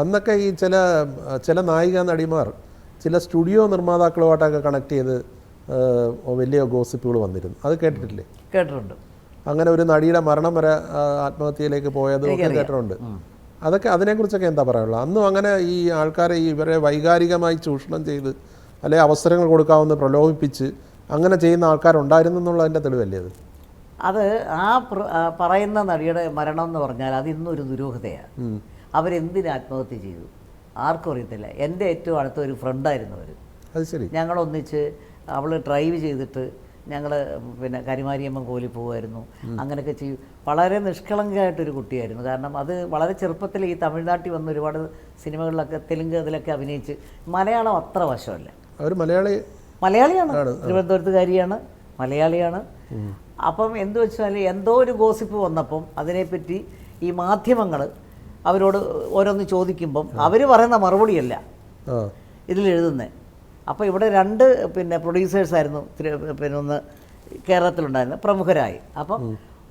അന്നൊക്കെ ഈ ചില ചില നായിക നടിമാർ ചില സ്റ്റുഡിയോ നിർമ്മാതാക്കളുമായിട്ടൊക്കെ കണക്ട് ചെയ്ത് വലിയ ഗോസിപ്പുകൾ വന്നിരുന്നു. അത് കേട്ടിട്ടില്ലേ? കേട്ടിട്ടുണ്ട്. അങ്ങനെ ഒരു നടിയുടെ മരണം വരെ ആത്മഹത്യയിലേക്ക് പോയത് ഒക്കെ കേട്ടിട്ടുണ്ട്. അതൊക്കെ അതിനെക്കുറിച്ചൊക്കെ എന്താ പറയാനുള്ളത്? അന്നും അങ്ങനെ ഈ ആൾക്കാരെ ഈ ഇവരെ വൈകാരികമായി ചൂഷണം ചെയ്ത് അല്ലെ അവസരങ്ങൾ കൊടുക്കാവുന്ന പ്രലോഭിപ്പിച്ച് അങ്ങനെ ചെയ്യുന്ന ആൾക്കാരുണ്ടായിരുന്നു എന്നുള്ളതിന്റെ തെളിവല്ലേ അത്? അത് ആ ആ പറയുന്ന നടിയുടെ മരണം എന്ന് പറഞ്ഞാൽ അത് ഇന്നൊരു ദുരൂഹതയാണ്. അവരെന്തിന് ആത്മഹത്യ ചെയ്തു? ആർക്കും അറിയത്തില്ല. എന്റെ ഏറ്റവും അടുത്ത ഒരു ഫ്രണ്ടായിരുന്നു അവർ അത് ശരി. ഞങ്ങൾ ഒന്നിച്ച് അവൾ ഡ്രൈവ് ചെയ്തിട്ട് ഞങ്ങൾ പിന്നെ കരിമാരിയമ്മൻ കോലി പോകുമായിരുന്നു അങ്ങനെയൊക്കെ ചെയ്യും വളരെ നിഷ്കളങ്കമായിട്ടൊരു കുട്ടിയായിരുന്നു. കാരണം അത് വളരെ ചെറുപ്പത്തിൽ ഈ തമിഴ്നാട്ടിൽ വന്ന് ഒരുപാട് സിനിമകളിലൊക്കെ തെലുങ്ക് അതിലൊക്കെ അഭിനയിച്ച് മലയാളം അത്ര വശമല്ല. അവർ മലയാളി മലയാളിയാണ്. തിരുവനന്തപുരത്തുകാരിയാണ്. മലയാളിയാണ്. അപ്പം എന്ത് വെച്ചാൽ എന്തോ ഒരു ഗോസിപ്പ് വന്നപ്പം അതിനെപ്പറ്റി ഈ മാധ്യമങ്ങൾ അവരോട് ഓരോന്ന് ചോദിക്കുമ്പം അവർ പറയുന്ന മറുപടിയല്ല. എഴുതുന്നത് അപ്പോൾ ഇവിടെ രണ്ട് പിന്നെ പ്രൊഡ്യൂസേഴ്സായിരുന്നു പിന്നെ ഒന്ന് കേരളത്തിലുണ്ടായിരുന്നു പ്രമുഖരായി. അപ്പം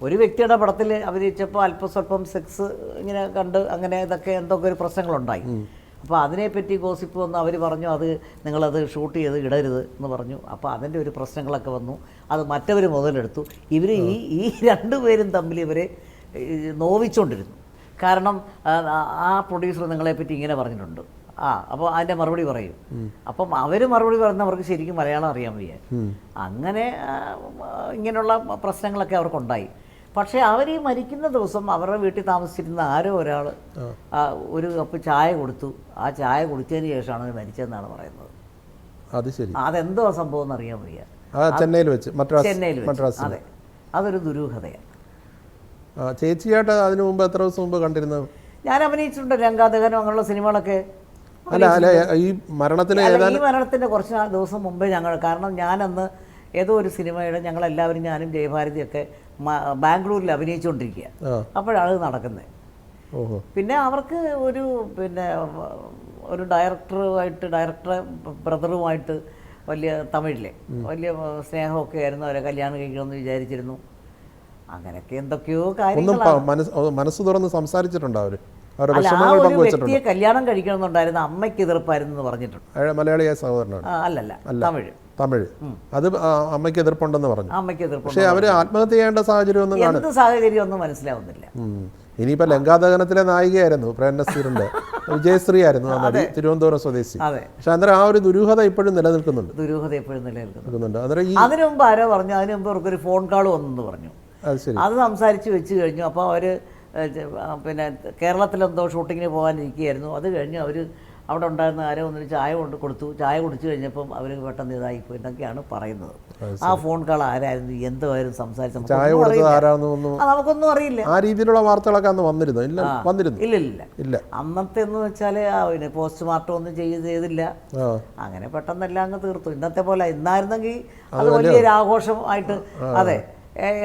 ഒരു വ്യക്തിയുടെ പടത്തിൽ അഭിനയിച്ചപ്പോൾ അല്പം സ്വല്പം സെക്സ് ഇങ്ങനെ കണ്ട് അങ്ങനെ ഇതൊക്കെ എന്തൊക്കെ ഒരു പ്രശ്നങ്ങളുണ്ടായി. അപ്പോൾ അതിനെപ്പറ്റി ഗോസിപ്പ് വന്ന് അവർ പറഞ്ഞു അത് നിങ്ങളത് ഷൂട്ട് ചെയ്ത് ഇടരുത് എന്ന് പറഞ്ഞു. അപ്പോൾ അതിന്റെ ഒരു പ്രശ്നങ്ങളൊക്കെ വന്നു. അത് മറ്റവർ മുതലെടുത്തു. ഇവർ ഈ ഈ രണ്ടുപേരും തമ്മിൽ ഇവരെ നോവിച്ചുകൊണ്ടിരുന്നു കാരണം ആ, പ്രൊഡ്യൂസർ നിങ്ങളെപ്പറ്റി ഇങ്ങനെ പറഞ്ഞിട്ടുണ്ട്. ആ അപ്പോൾ അതിന്റെ മറുപടി പറയും. അപ്പം അവർ മറുപടി പറഞ്ഞവർക്ക് ശരിക്കും മലയാളം അറിയാൻ വയ്യ. അങ്ങനെ ഇങ്ങനെയുള്ള പ്രശ്നങ്ങളൊക്കെ അവർക്കുണ്ടായി. പക്ഷേ അവർ ഈ മരിക്കുന്ന ദിവസം അവരുടെ വീട്ടിൽ താമസിച്ചിരുന്ന ആരോ ഒരാൾ ഒരു കപ്പ് ചായ കൊടുത്തു. ആ ചായ കുടിച്ചതിന് ശേഷമാണ് അവർ മരിച്ചതെന്നാണ് പറയുന്നത്. അത് ശരി. അതെന്തോ സംഭവം എന്ന് അറിയാൻ വയ്യ ചെന്നൈയിൽ വെച്ച് ചെന്നൈയിൽ അതെ. അതൊരു ദുരൂഹതയാണ്. ചേച്ചിയായിട്ട് അതിനു മുമ്പ് എത്ര ദിവസം മുമ്പ് കണ്ടിരുന്നത് ഞാൻ അഭിനയിച്ചിട്ടുണ്ട് രംഗാദഹനം അങ്ങനെയുള്ള സിനിമകളൊക്കെ അല്ല അല്ല ഈ മരണത്തിന് ഈ മരണത്തിന്റെ കുറച്ച് ദിവസം മുമ്പേ ഞങ്ങൾ കാരണം ഞാനന്ന് ഏതോ ഒരു സിനിമയുടെ ഞങ്ങളെല്ലാവരും ഞാനും ജയഭാരതിയൊക്കെ ബാംഗ്ലൂരിൽ അഭിനയിച്ചുകൊണ്ടിരിക്കുക. അപ്പോഴാണ് ഇത് നടക്കുന്നത്. പിന്നെ അവർക്ക് ഒരു പിന്നെ ഒരു ഡയറക്ടറുമായിട്ട് ഡയറക്ടറെ ബ്രദറുമായിട്ട് വലിയ തമിഴിലെ വലിയ സ്നേഹമൊക്കെ ആയിരുന്നു അവരെ കല്യാണം കഴിക്കണമെന്ന് വിചാരിച്ചിരുന്നു. അങ്ങനെയൊക്കെ എന്തൊക്കെയോ കാര്യങ്ങൾ മനസ്സ് തുറന്ന് സംസാരിച്ചിട്ടുണ്ട് അവർ? വ്യക്തിയെ കല്യാണം കഴിക്കണമെന്നുണ്ടായിരുന്നു അമ്മയ്ക്ക് എതിർപ്പായിരുന്നു എന്ന് പറഞ്ഞിട്ടുണ്ട് മലയാളിയായ സഹോദരനാണ്. അല്ലല്ല തമിഴ്. തമിഴ്. അത് അമ്മയ്ക്ക് എതിർപ്പുണ്ടെന്ന് പറഞ്ഞു. അമ്മയ്ക്ക് എതിർപ്പ് പക്ഷേ അവർ ആത്മഹത്യ ചെയ്യേണ്ട സാഹചര്യം ഒന്നും എന്ത് സാഹചര്യം ഒന്നും മനസ്സിലാവുന്നില്ല ഇനിയിപ്പോ ലങ്കാദഹനത്തിലെ നായികയായിരുന്നു പ്രേം നസീറിന്റെ വിജയശ്രീ ആയിരുന്നു ആ നടി തിരുവനന്തപുരം സ്വദേശി. പക്ഷെ അന്നേരം ആ ഒരു ദുരൂഹത ഇപ്പോഴും നിലനിൽക്കുന്നുണ്ട്. ദുരൂഹത ഇപ്പോഴും നിലനിൽക്കുന്നുണ്ട്. അതിനു മുമ്പ് ആരോ പറഞ്ഞു അതിനു മുമ്പ് അവർക്കൊരു ഫോൺ കാൾ വന്നെന്ന് പറഞ്ഞു. അത് സംസാരിച്ച് വെച്ച് കഴിഞ്ഞു. അപ്പോൾ അവർ പിന്നെ കേരളത്തിലെന്തോ ഷൂട്ടിങ്ങിന് പോകാനിരിക്കുകയായിരുന്നു. അത് കഴിഞ്ഞ് അവർ അവിടെ ഉണ്ടായിരുന്ന ആരോ ഒന്നിന് ചായ കൊണ്ട് കൊടുത്തു. ചായ കുടിച്ചു കഴിഞ്ഞപ്പം അവർ പെട്ടെന്ന് ഇതായിപ്പോയി എന്നൊക്കെയാണ് പറയുന്നത്. ആ ഫോൺ കാൾ ആരായിരുന്നു? എന്തോ ആയിരുന്നു ചായ നമുക്കൊന്നും അറിയില്ല. ആ, നമുക്കൊന്നും അറിയില്ല. ആ രീതിയിലുള്ള വാർത്തകളൊക്കെ അന്ന് വന്നിരുന്നു? ഇല്ല വന്നിരുന്നു. ഇല്ല ഇല്ല. ഇല്ല. അന്നത്തെ എന്ന് വെച്ചാൽ പിന്നെ പോസ്റ്റ്മോർട്ടം ഒന്നും ചെയ്ത് ചെയ്തില്ല. അങ്ങനെ അങ്ങനെ പെട്ടെന്നെല്ലാം അങ്ങ് തീർത്തു. ഇന്നത്തെ പോലെ ഇന്നായിരുന്നെങ്കിൽ അത് വലിയൊരു ആഘോഷമായിട്ട് അതെ.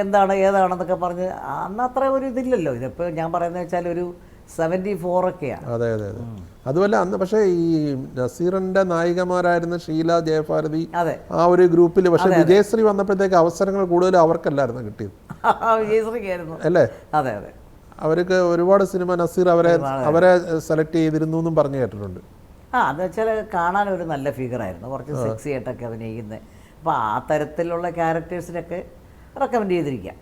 എന്താണ് ഏതാണെന്നൊക്കെ പറഞ്ഞ് അന്ന് അത്ര ഒരു ഇതില്ലല്ലോ. ഇതിപ്പോൾ ഞാൻ പറയുന്നത് വെച്ചാൽ ഒരു സെവന്റി ഫോറൊക്കെയാണ് അതെ അതെ അതെ. അതുപോലെ അന്ന് പക്ഷേ ഈ നസീറിന്റെ നായികമാരായിരുന്ന ഷീല ജയഭാരതി അതെ. ആ ഒരു ഗ്രൂപ്പിൽ പക്ഷേ വിജയശ്രീ വന്നപ്പോഴത്തേക്ക് അവസരങ്ങൾ കൂടുതൽ അവർക്കല്ലായിരുന്നു കിട്ടിയത്. വിജയശ്രീക്കായിരുന്നു. അല്ലേ? അതെ അതെ. അവർക്ക് ഒരുപാട് സിനിമ നസീർ അവരെ അവരെ സെലക്ട് ചെയ്തിരുന്നു എന്നും പറഞ്ഞു കേട്ടിട്ടുണ്ട്. ആ എന്ന് വെച്ചാൽ കാണാൻ ഒരു നല്ല ഫിഗർ ആയിരുന്നു. കുറച്ച് സെക്സി ആയിട്ടൊക്കെ അഭിനയിക്കുന്നത് അപ്പോൾ ആ തരത്തിലുള്ള ക്യാരക്ടേഴ്സിനൊക്കെ റെക്കമെൻഡ് ചെയ്തിരിക്കാം.